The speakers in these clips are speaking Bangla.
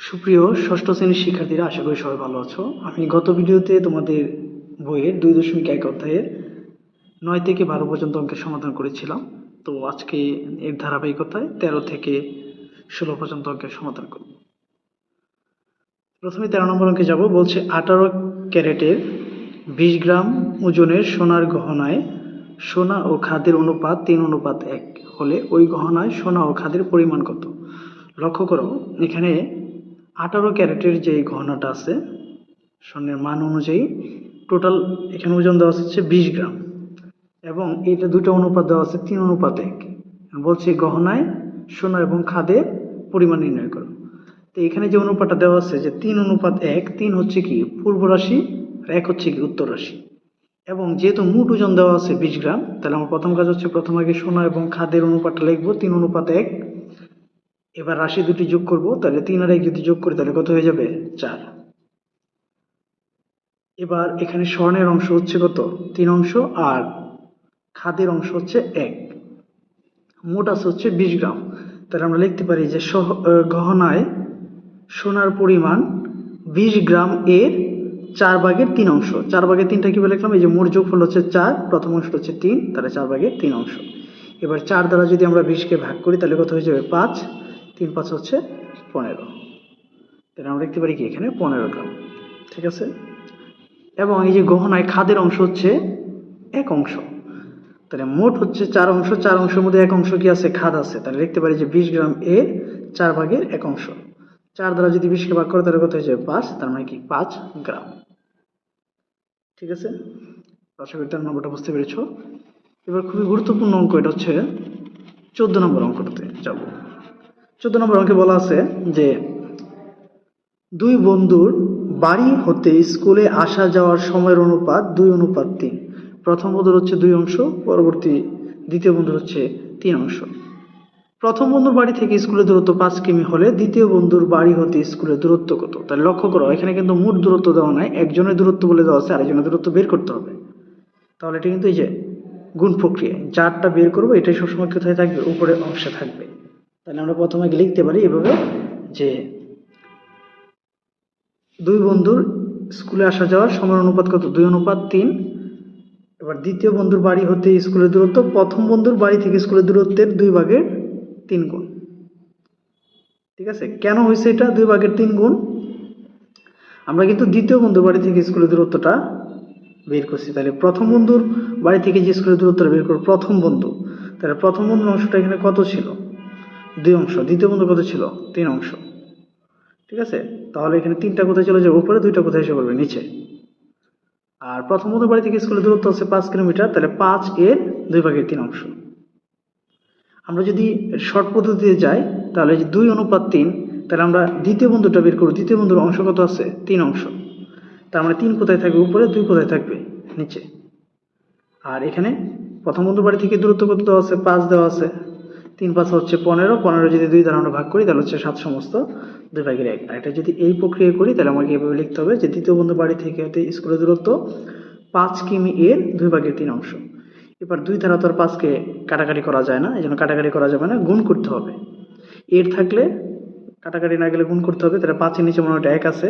সুপ্রিয় ষষ্ঠ শ্রেণির শিক্ষার্থীরা, আশা করি সবাই ভালো আছো। আমি গত ভিডিওতে তোমাদের বইয়ের দুই দশমিক এক অধ্যায়ের নয় থেকে বারো পর্যন্ত অঙ্কের সমাধান করেছিলাম। তো আজকে এর ধারাবাহিকতায় তেরো থেকে ষোলো পর্যন্ত অঙ্কের সমাধান করব। প্রথমে তেরো নম্বর অঙ্কে যাব। বলছে, আঠারো ক্যারেটের বিশ গ্রাম ওজনের সোনার গহনায় সোনা ও খাদের অনুপাত তিন, অনুপাত এক হলে ওই গহনায় সোনা ও খাদের পরিমাণ কত? লক্ষ্য করো, এখানে আঠারো ক্যারেটের যে গহনাটা আছে, স্বর্ণের মান অনুযায়ী টোটাল এখানে ওজন দেওয়া হচ্ছে বিশ গ্রাম। এবং এটা দুটো অনুপাত দেওয়া আছে, তিন অনুপাত এক। বলছে গহনায় সোনা এবং খাদে পরিমাণ নির্ণয় করো। তো এখানে যে অনুপাতটা দেওয়া আছে যে তিন অনুপাত এক, তিন হচ্ছে কি? পূর্ব রাশি আর এক হচ্ছে কি? উত্তর রাশি। এবং যেহেতু মোট ওজন দেওয়া আছে বিশ গ্রাম, তাহলে আমার প্রথম কাজ হচ্ছে প্রথম আগে সোনা এবং খাদের অনুপাতটা লিখব, তিন অনুপাত এক এবার রাশি দুটি যোগ করব, তাহলে তিন আর এক যদি যোগ করি, তাহলে কত হয়ে যাবে? চার। এবার এখানে স্বর্ণের অংশ হচ্ছে কত? তিন অংশ, আর খাদের অংশ হচ্ছে এক। মোট আছে হচ্ছে বিশ গ্রাম। তাহলে আমরা লিখতে পারি যে গহনায় সোনার পরিমাণ বিশ গ্রাম এর চার ভাগের তিন অংশ। চার ভাগের তিনটা কি বলে লিখলাম? এই যে মোট যোগফল হচ্ছে চার, প্রথম অংশটা হচ্ছে তিন, তাহলে চার ভাগের তিন অংশ। এবার চার দ্বারা যদি আমরা বিশকে ভাগ করি, তাহলে কত হয়ে যাবে? পাঁচ। তিন পাঁচ হচ্ছে পনেরো। তাহলে আমরা দেখতে পারি কি এখানে পনেরো গ্রাম, ঠিক আছে? এবং এই যে গহনায় খাদের অংশ হচ্ছে এক অংশ। তাহলে মোট হচ্ছে চার অংশ, চার অংশের মধ্যে এক অংশ কি আছে? খাদ আছে। তাহলে দেখতে পারি যে বিশ গ্রাম এ চার ভাগের এক অংশ। চার দ্বারা যদি বিশকে ভাগ করে, তাহলে কত হয়ে যাবে পাঁচ? তার মানে কি পাঁচ গ্রাম। ঠিক আছে? আশা করি তার নম্বরটা বুঝতে পেরেছ। এবার খুবই গুরুত্বপূর্ণ অঙ্ক এটা হচ্ছে চোদ্দ নম্বর অঙ্কটাতে যাব। চোদ্দ নম্বর অঙ্কে বলা আছে যে দুই বন্ধুর বাড়ি হতে স্কুলে আসা যাওয়ার সময়ের অনুপাত দুই অনুপাত তিন। প্রথম বন্ধুর হচ্ছে দুই অংশ, পরবর্তী দ্বিতীয় বন্ধুর হচ্ছে তিন অংশ। প্রথম বন্ধুর বাড়ি থেকে স্কুলের দূরত্ব পাঁচ কিমি হলে দ্বিতীয় বন্ধুর বাড়ি হতে স্কুলের দূরত্ব কত? তাহলে লক্ষ্য করো, এখানে কিন্তু মোট দূরত্ব দেওয়া নাই, একজনের দূরত্ব বলে দেওয়া আছে, আরেকজনের দূরত্ব বের করতে হবে। তাহলে এটা কিন্তু এই যে গুণ প্রক্রিয়া, যারটা বের করব এটাই সবসময় কোথায় থাকবে? উপরে অংশে থাকবে। তাহলে আমরা প্রথমে লিখতে পারি এভাবে যে দুই বন্ধুর স্কুলে আসা যাওয়ার সময় অনুপাত কত? দুই অনুপাত তিন। এবার দ্বিতীয় বন্ধুর বাড়ি হতে স্কুলের দূরত্ব, প্রথম বন্ধুর বাড়ি থেকে স্কুলের দূরত্বের দুই ভাগের তিন গুণ। ঠিক আছে? কেন হয়েছে এটা? দুই ভাগের তিন গুণ। আমরা কিন্তু দ্বিতীয় বন্ধুর বাড়ি থেকে স্কুলের দূরত্বটা বের করছি। তাহলে প্রথম বন্ধুর বাড়ি থেকে যে স্কুলের দূরত্বটা বের করব, প্রথম বন্ধু। তাহলে প্রথম বন্ধুর অংশটা এখানে কত ছিল? দুই অংশ। দ্বিতীয় বন্ধু কত ছিল তিন অংশ। ঠিক আছে? তাহলে এখানে তিনটা কোথায় চলে যাবে? উপরে দুইটা কোথায় এসে পড়বে? নিচে। আর প্রথম বন্ধু বাড়ি থেকে স্কুলের দূরত্ব হচ্ছে পাঁচ কিলোমিটার, তাহলে পাঁচ এর দুই ভাগের তিন অংশ। আমরা যদি শর্ট পদ্ধতিতে যাই, তাহলে যে দুই অনুপাত তিন, তাহলে আমরা দ্বিতীয় বন্ধুটা বের করব। দ্বিতীয় বন্ধুর অংশ কত আছে? তিন অংশ। তার মানে তিন কোথায় থাকবে? উপরে দুই কোথায় থাকবে? নিচে। আর এখানে প্রথম বন্ধু বাড়ি থেকে দূরত্ব কত দেওয়া আছে? পাঁচ দেওয়া আছে। তিন পাঁচ হচ্ছে পনেরো পনেরো যদি দুই দ্বারা আমরা ভাগ করি, তাহলে হচ্ছে সাত সমস্ত দুই ভাগের এক। এটা যদি এই প্রক্রিয়া করি, তাহলে আমাকে এভাবে লিখতে হবে যে দ্বিতীয় বন্ধু বাড়ি থেকে স্কুলের দূরত্ব পাঁচ কিমি এর দুই ভাগের তিন অংশ। এবার দুই ধারা তো আর পাঁচকে কাটাকাটি করা যায় না এই জন্য কাটাকাটি করা যাবে না, গুণ করতে হবে। এর থাকলে কাটাকাটি না গেলে গুণ করতে হবে, তাহলে পাঁচের নিচে মনে হয় এক আছে।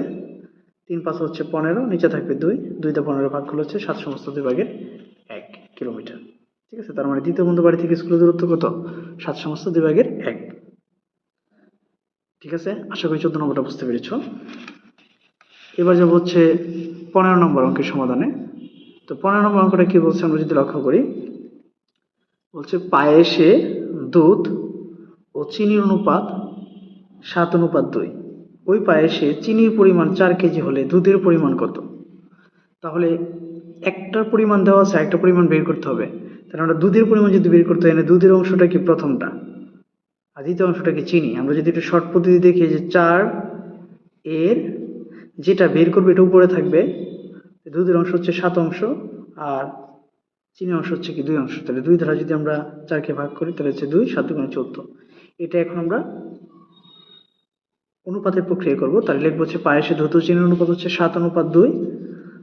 তিন পাঁচ হচ্ছে পনেরো, নিচে থাকবে দুই দুইটা পনেরো ভাগগুলো হচ্ছে সাত সমস্ত দুই ভাগের এক কিলোমিটার। ঠিক আছে? তার মানে দ্বিতীয় বন্ধু বাড়ি থেকে স্কুলের দূরত্ব কত? সাত সমস্ত দুই ভাগের এক। ঠিক আছে? আশা করি চোদ্দ নম্বরটা বুঝতে পেরেছ। এবার যাব হচ্ছে পনেরো নম্বর অঙ্কের সমাধানে। তো পনেরো নম্বর অঙ্কটা কি বলছে? আমরা যদি লক্ষ্য করি, বলছে পায়েসে দুধ ও চিনির অনুপাত সাত অনুপাত দুই। ওই পায়েসে চিনির পরিমাণ চার কেজি হলে দুধের পরিমাণ কত? তাহলে একটার পরিমাণ দেওয়া আছে একটা পরিমাণ বের করতে হবে। তাহলে আমরা দুধের পরিমাণ যদি বের করতে হয় দুধের অংশটা কি প্রথমটা? আর দ্বিতীয় অংশটা কি চিনি? আমরা যদি একটু শর্ট পদ্ধতি দেখি যে চার এর যেটা বের করবে এটা উপরে থাকবে, দুধের অংশ হচ্ছে সাত অংশ আর চিনি অংশ হচ্ছে কি দুই অংশ। তাহলে দুই ধারা যদি আমরা চারকে ভাগ করি, তাহলে হচ্ছে দুই, সাত দুগুণে চোদ্দ। এটা এখন আমরা অনুপাতের প্রক্রিয়া করব। তাহলে লিখব হচ্ছে পায়েসে ও চিনির অনুপাত হচ্ছে সাত অনুপাত দুই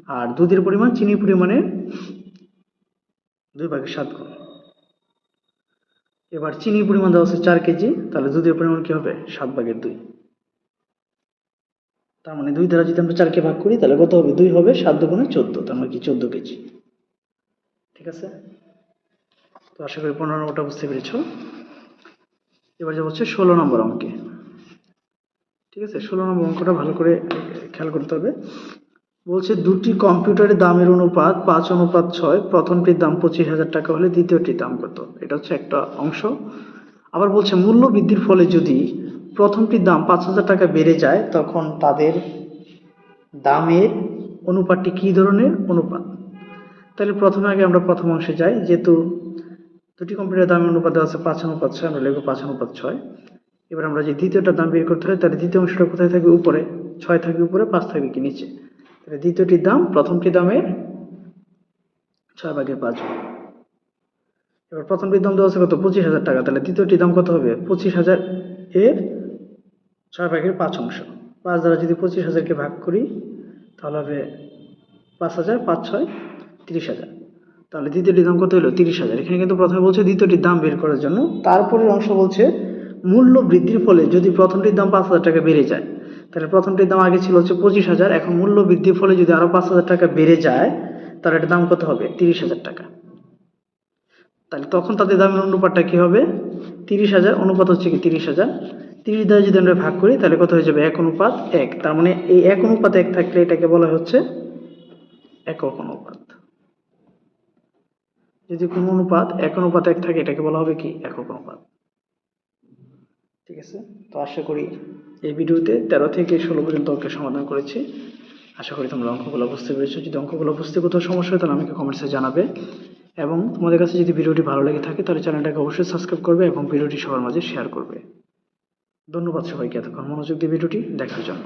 আর দুধের পরিমাণ চিনির পরিমাণের দুই ভাগের সাত গুণ। এবার চিনির পরিমাণ দেওয়া হচ্ছে চার কেজি, তাহলে দুধের পরিমাণ কি হবে? সাত ভাগের দুই। তার মানে দুই দ্বারা যদি আমরা চারকে ভাগ করি, তাহলে কত হবে? দুই হবে সাত দুগুণে চোদ্দ, তার মানে কি? চোদ্দ কেজি। ঠিক আছে? তো আশা করি পনেরো নম্বরটা বুঝতে পেরেছ। এবার যা হচ্ছে ষোলো নম্বর অঙ্কে। ঠিক আছে? ষোলো নম্বর অঙ্কটা ভালো করে খেয়াল করতে হবে। বলছে, দুটি কম্পিউটারের দামের অনুপাত পাঁচ অনুপাত ছয়, প্রথমটির দাম পঁচিশ হাজার টাকা হলে দ্বিতীয়টির দাম কত? এটা হচ্ছে একটা অংশ। আবার বলছে, মূল্য বৃদ্ধির ফলে যদি প্রথমটির দাম পাঁচ হাজার টাকা বেড়ে যায়, তখন তাদের দামের অনুপাতটি কী ধরনের? অনুপাত। তাহলে প্রথমে আগে আমরা প্রথম অংশে যাই। যেহেতু দুটি কম্পিউটার দামের অনুপাত আছে পাঁচ অনুপাত ছয়, আমরা লিখব পাঁচ অনুপাত ছয়। এবার আমরা যে দ্বিতীয়টার দাম বের করতে হয়, তাহলে দ্বিতীয় অংশটা কোথায় থাকবে? উপরে। ছয় থাকবে উপরে, পাঁচ থাকবে কি নিচে? তাহলে দ্বিতীয়টির দাম, প্রথমটির দামের ছয় ভাগের পাঁচ। এবার প্রথমটির দাম দেওয়া আছে কত? পঁচিশ হাজার টাকা। তাহলে দ্বিতীয়টির দাম কত হবে? পঁচিশ হাজার এর ছয় ভাগের পাঁচ অংশ। পাঁচ দ্বারা যদি পঁচিশ হাজারকে ভাগ করি, তাহলে হবে পাঁচ হাজার পাঁচ ছয় তিরিশ হাজার। তাহলে দ্বিতীয়টির দাম কত হলো? তিরিশ হাজার। এখানে কিন্তু প্রথমে বলছে দ্বিতীয়টির দাম বের করার জন্য। তারপরের অংশ বলছে মূল্য বৃদ্ধির ফলে যদি প্রথমটির দাম পাঁচ হাজার টাকা বেড়ে যায় তাহলে প্রথমটির দাম আগে ছিল হচ্ছে পঁচিশ হাজার, এখন মূল্য বৃদ্ধির ফলে যদি আরও পাঁচ হাজার টাকা বেড়ে যায়, তাহলে এটার দাম কত হবে? তিরিশ হাজার টাকা। তাহলে তখন তাদের দামের অনুপাতটা কি হবে? তিরিশ হাজার, অনুপাত হচ্ছে কি তিরিশ হাজার। তিরিশ দ্বারা যদি আমরা ভাগ করি, তাহলে কত হয়ে যাবে? এক অনুপাত এক। তার মানে এই এক অনুপাত এক থাকলে এটাকে বলা হচ্ছে একক অনুপাত। যদি কোনো অনুপাত এক অনুপাত এক থাকে, এটাকে বলা হবে কি? একক অনুপাত। ঠিক আছে? তো আশা করি এই ভিডিওতে তেরো থেকে ষোলো পর্যন্ত অঙ্কের সমাধান করেছি। আশা করি তোমরা অঙ্কগুলো বুঝতে পেরেছ। যদি অঙ্কগুলো বুঝতে কোথাও সমস্যা হয়, তাহলে আমাকে কমেন্টসে জানাবে। এবং তোমাদের কাছে যদি ভিডিওটি ভালো লেগে থাকে, তাহলে চ্যানেলটাকে অবশ্যই সাবস্ক্রাইব করবে এবং ভিডিওটি সবার মাঝে শেয়ার করবে। ধন্যবাদ সবাইকে এতক্ষণ মনোযোগ দিয়ে ভিডিওটি দেখার জন্য।